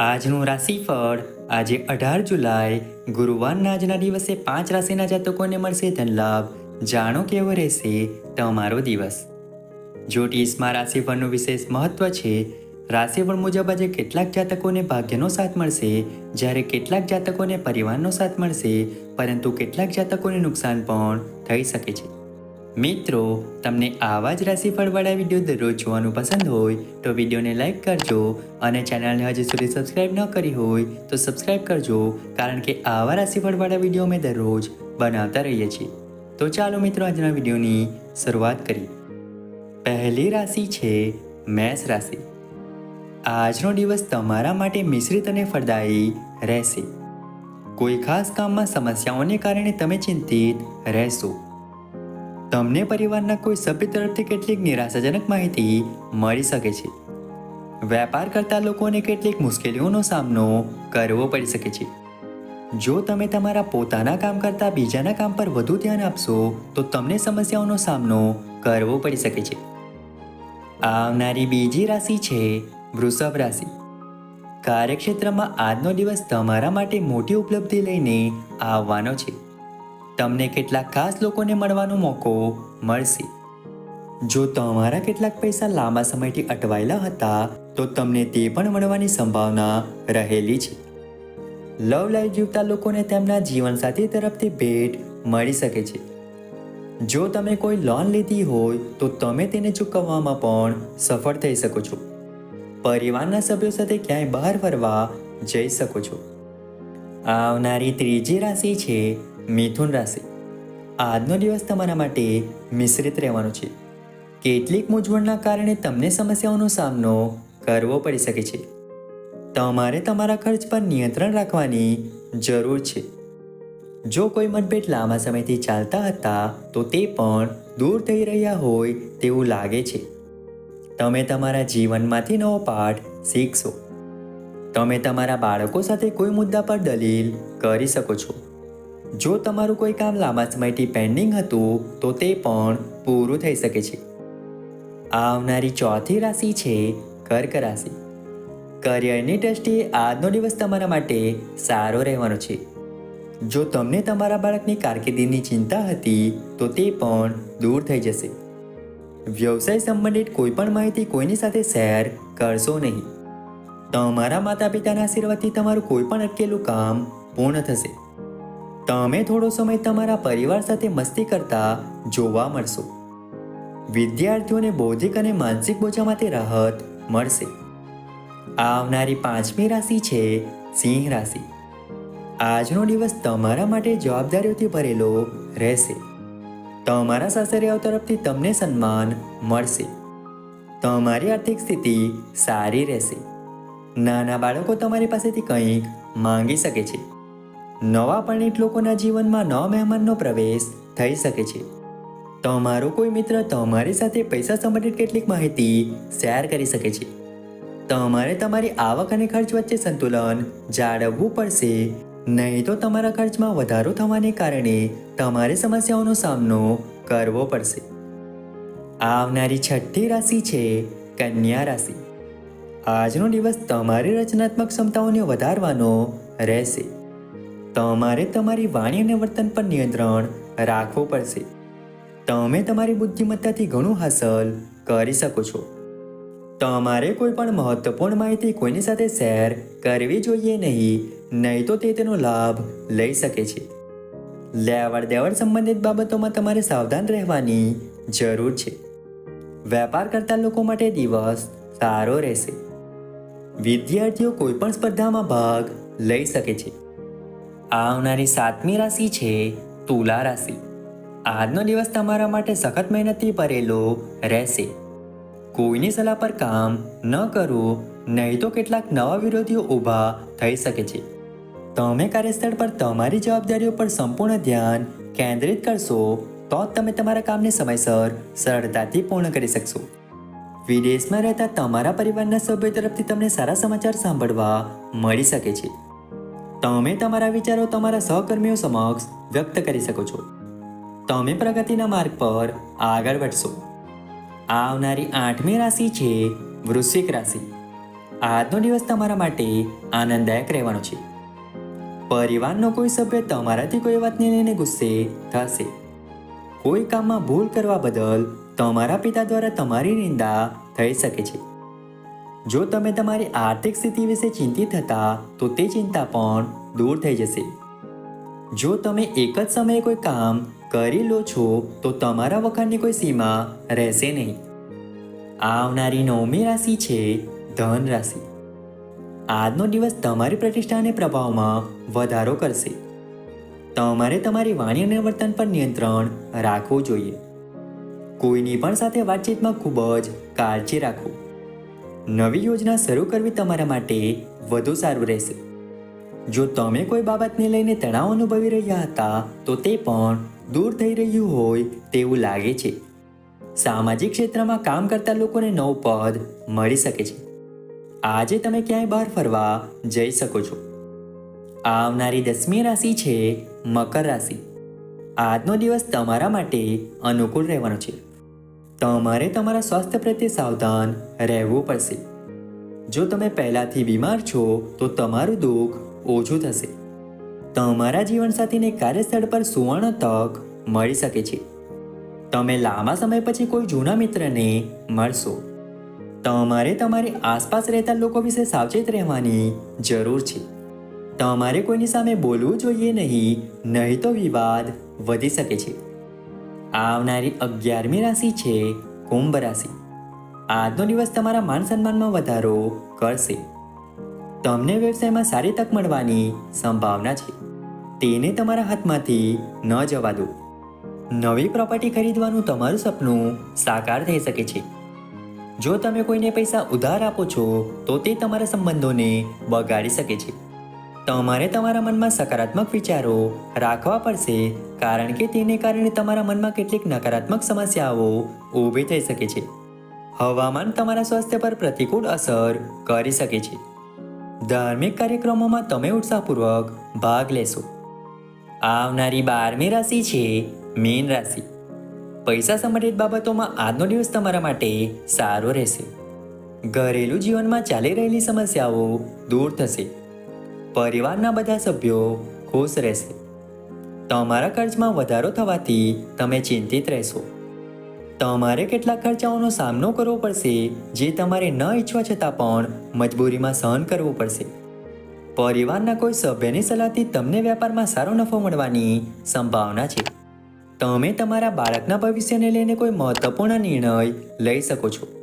આજનું રાશિફળ આજે અઢાર જુલાઈ, ગુરુવારના આજના દિવસે પાંચ રાશિના જાતકોને મળશે ધનલાભ. જાણો કેવો રહેશે તમારો દિવસ. જ્યોતિષમાં રાશિફળનું વિશેષ મહત્વ છે. રાશિફળ મુજબ આજે કેટલાક જાતકોને ભાગ્યનો સાથ મળશે, જ્યારે કેટલાક જાતકોને પરિવારનો સાથ મળશે, પરંતુ કેટલાક જાતકોને નુકસાન પણ થઈ શકે છે. મિત્રો, તમને આવા જ રાશિફળવાળા વીડિયો દરરોજ જોવાનું પસંદ હોય તો વિડીયોને લાઇક કરજો અને ચેનલને હજી સુધી સબસ્ક્રાઇબ ન કરી હોય તો સબસ્ક્રાઇબ કરજો કારણ કે આવા રાશિફળવાળા વીડિયો અમે દરરોજ બનાવતા રહીએ છીએ. તો ચાલો મિત્રો, આજના વિડીયોની શરૂઆત કરીએ. પહેલી રાશિ છે મેષ રાશિ. આજનો દિવસ તમારા માટે મિશ્રિત અને ફળદાયી રહેશે. કોઈ ખાસ કામમાં સમસ્યાઓને કારણે તમે ચિંતિત રહેશો. તમને પરિવારના કોઈ સભ્ય તરફથી કેટલીક નિરાશાજનક માહિતી મળી શકે છે. વેપાર કરતા લોકોને કેટલીક મુશ્કેલીઓનો સામનો કરવો પડી શકે છે. જો તમે તમારા પોતાના કામ કરતાં બીજાના કામ પર વધુ ધ્યાન આપશો, તો તમને સમસ્યાઓનો સામનો કરવો પડી શકે છે. આવનારી બીજી રાશિ છે વૃષભ રાશિ. કાર્યક્ષેત્રમાં આજનો દિવસ તમારા માટે મોટી ઉપલબ્ધિ લઈને આવવાનો છે. તમને કેટલાક ખાસ લોકોને મળવાનો મોકો મળશે. જો તમારા કેટલાક પૈસા લાંબા સમયથી અટવાયેલા હતા, તો તમને તે પણ મળવાની સંભાવના રહેલી છે. લવ લાઈફ જીવતા લોકોને તેમના જીવનસાથી તરફથી ભેટ મળી શકે છે. જો તમે કોઈ લોન લીધી હોય, તો તમે તેને ચૂકવવામાં પણ સફળ થઈ શકો છો. પરિવારના સભ્યો સાથે ક્યાંય બહાર ફરવા જઈ શકો છો. આવનારી ત્રીજી રાશિ છે મિથુન રાશિ. આજનો દિવસ તમારા માટે મિશ્રિત રહેવાનો છે. કેટલીક મૂંઝવણના કારણે તમને સમસ્યાઓનો સામનો કરવો પડી શકે છે. તમારે તમારા ખર્ચ પર નિયંત્રણ રાખવાની જરૂર છે. જો કોઈ મતભેદ લાંબા સમયથી ચાલતા હતા, તો તે પણ દૂર થઈ રહ્યા હોય તેવું લાગે છે. તમે તમારા જીવનમાંથી નવો પાઠ શીખશો. તમે તમારા બાળકો સાથે કોઈ મુદ્દા પર દલીલ કરી શકો છો. જો તમારું કોઈ કામ લાંબા સમયથી પેન્ડિંગ હતું, તો તે પણ પૂરું થઈ શકે છે. આવનારી ચોથી રાશિ છે કર્ક રાશિ. કરિયરની દ્રષ્ટિએ આજનો દિવસ તમારા માટે સારો રહેવાનો છે. જો તમને તમારા બાળકની કારકિર્દીની ચિંતા હતી, તો તે પણ દૂર થઈ જશે. વ્યવસાય સંબંધિત કોઈ પણ માહિતી કોઈની સાથે શેર કરશો નહીં. તમારા માતા પિતાના આશીર્વાદથી તમારું કોઈ પણ અટકેલું કામ પૂર્ણ થશે. તમે થોડો સમય તમારા પરિવાર સાથે મસ્તી કરતા જોવા મળશો. વિદ્યાર્થીઓને બૌદ્ધિક અને માનસિક બોજામાંથી રાહત મળશે. આવનારી પાંચમી રાશિ છે સિંહ રાશિ. આજનો દિવસ તમારા માટે જવાબદારીઓથી ભરેલો રહેશે. તમારા સાસરિયાઓ તરફથી તમને સન્માન મળશે. તમારી આર્થિક સ્થિતિ સારી રહેશે. નાના બાળકો તમારી પાસેથી કંઈક માંગી શકે છે. નવા પરિણીત લોકોના જીવનમાં નવા મહેમાનનો પ્રવેશ થઈ શકે છે. તમારો કોઈ મિત્ર તમારી સાથે પૈસા સંબંધિત કેટલીક માહિતી શેર કરી શકે છે. તમારે તમારી આવક અને ખર્ચ વચ્ચે સંતુલન જાળવવું પડશે. નહીં તો તમારા ખર્ચમાં વધારો થવાને કારણે તમારે સમસ્યાઓનો સામનો કરવો પડશે. આવનારી છઠ્ઠી રાશિ છે કન્યા રાશિ. આજનો દિવસ તમારી રચનાત્મક ક્ષમતાઓને વધારવાનો રહેશે. તમારે તમારી વાણી અને વર્તન પર નિયંત્રણ રાખવું પડશે. તમે તમારી બુદ્ધિમત્તાથી ઘણું હાંસલ કરી શકો છો. તમારે કોઈ પણ મહત્વપૂર્ણ માહિતી કોઈની સાથે શેર કરવી જોઈએ નહીં નહીં તો તે તેનો લાભ લઈ શકે છે. લેવડ દેવડ સંબંધિત બાબતોમાં તમારે સાવધાન રહેવાની જરૂર છે. વેપાર કરતા લોકો માટે દિવસ સારો રહેશે. વિદ્યાર્થીઓ કોઈપણ સ્પર્ધામાં ભાગ લઈ શકે છે. આવનારી સાતમી રાશિ છે તુલા રાશિ. આજનો દિવસ તમારા માટે સખત મહેનતથી ભરેલો રહેશે. કોઈની સલાહ પર કામ ન કરવું નહીં તો કેટલાક નવા વિરોધીઓ ઊભા થઈ શકે છે. તમે કાર્યસ્થળ પર તમારી જવાબદારીઓ પર સંપૂર્ણ ધ્યાન કેન્દ્રિત કરશો, તો જ તમે તમારા કામને સમયસર સરળતાથી પૂર્ણ કરી શકશો. વિદેશમાં રહેતા તમારા પરિવારના સભ્યો તરફથી તમને સારા સમાચાર સાંભળવા મળી શકે છે. તમે તમારા વિચારો તમારા સહકર્મીઓ સમક્ષ વ્યક્ત કરી શકો છો. તમે પ્રગતિના માર્ગ પર આગળ વધશો. આવનારી આઠમી રાશિ છે વૃશ્ચિક રાશિ. આજનો દિવસ તમારા માટે આનંદદાયક રહેવાનો છે. પરિવારનો કોઈ સભ્ય તમારાથી કોઈ વાતને લઈને ગુસ્સે થશે. કોઈ કામમાં ભૂલ કરવા બદલ તમારા પિતા દ્વારા તમારી નિંદા થઈ શકે છે. જો તમે તમારી આર્થિક સ્થિતિ વિશે ચિંતિત હતા, તો તે ચિંતા પણ દૂર થઈ જશે. જો તમે એક જ સમયે કોઈ કામ કરી લો છો, તો તમારા વખાણની કોઈ સીમા રહેશે નહીં. આવનારી નવમી રાશિ છે ધન રાશિ. આજનો દિવસ તમારી પ્રતિષ્ઠા અને પ્રભાવમાં વધારો કરશે. તમારે તમારી વાણી અને વર્તન પર નિયંત્રણ રાખવું જોઈએ. કોઈની પણ સાથે વાતચીતમાં ખૂબ જ કાળજી રાખો. નવી યોજના શરૂ કરવી તમારા માટે વધુ સારું રહેશે. જો તમે કોઈ બાબતને લઈને તણાવ અનુભવી રહ્યા હતા, તો તે પણ દૂર થઈ રહ્યું હોય તેવું લાગે છે. સામાજિક ક્ષેત્રમાં કામ કરતા લોકોને નવું પદ મળી શકે છે. આજે તમે ક્યાંય બહાર ફરવા જઈ શકો છો. આવનારી દસમી રાશિ છે મકર રાશિ. આજનો દિવસ તમારા માટે અનુકૂળ રહેવાનો છે. તમારે તમારા સ્વાસ્થ્ય પ્રત્યે સાવધાન રહેવું પડશે. જો તમે પહેલાંથી બીમાર છો, તો તમારું દુઃખ ઓછું થશે. તમારા જીવનસાથીને કાર્યસ્થળ પર સુવર્ણ તક મળી શકે છે. તમે લાંબા સમય પછી કોઈ જૂના મિત્રને મળશો. તમારે તમારી આસપાસ રહેતા લોકો વિશે સાવચેત રહેવાની જરૂર છે. તમારે કોઈની સામે બોલવું જોઈએ નહીં નહીં તો વિવાદ વધી શકે છે. આવનારી અગિયારમી રાશિ છે કુંભ રાશિ. આજનો દિવસ તમારા માન સન્માનમાં વધારો કરશે. તમને વ્યવસાયમાં સારી તક મળવાની સંભાવના છે. તેને તમારા હાથમાંથી ન જવા દો. નવી પ્રોપર્ટી ખરીદવાનું તમારું સપનું સાકાર થઈ શકે છે. જો તમે કોઈને પૈસા ઉધાર આપો છો, તો તે તમારા સંબંધોને બગાડી શકે છે. તમારે તમારા મનમાં સકારાત્મક વિચારો રાખવા પડશે, કારણ કે તેને કારણે તમારા મનમાં કેટલીક નકારાત્મક સમસ્યાઓ ઊભી થઈ શકે છે. હવામાન તમારા સ્વાસ્થ્ય પર પ્રતિકૂળ અસર કરી શકે છે. ધાર્મિક કાર્યક્રમોમાં તમે ઉત્સાહપૂર્વક ભાગ લેશો. આવનારી બારમી રાશિ છે મીન રાશિ. પૈસા સંબંધિત બાબતોમાં આજનો દિવસ તમારા માટે સારો રહેશે. ઘરેલું જીવનમાં ચાલી રહેલી સમસ્યાઓ દૂર થશે. પરિવારના બધા સભ્યો ખુશ રહેશે. તમારા ખર્ચમાં વધારો થવાથી તમે ચિંતિત રહેશો. તમારે કેટલાક ખર્ચાઓનો સામનો કરવો પડશે, જે તમારે ન ઈચ્છવા છતાં પણ મજબૂરીમાં સહન કરવું પડશે. પરિવારના કોઈ સભ્યની સલાહથી તમને વેપારમાં સારો નફો મળવાની સંભાવના છે. તમે તમારા બાળકના ભવિષ્યને લઈને કોઈ મહત્વપૂર્ણ નિર્ણય લઈ શકો છો.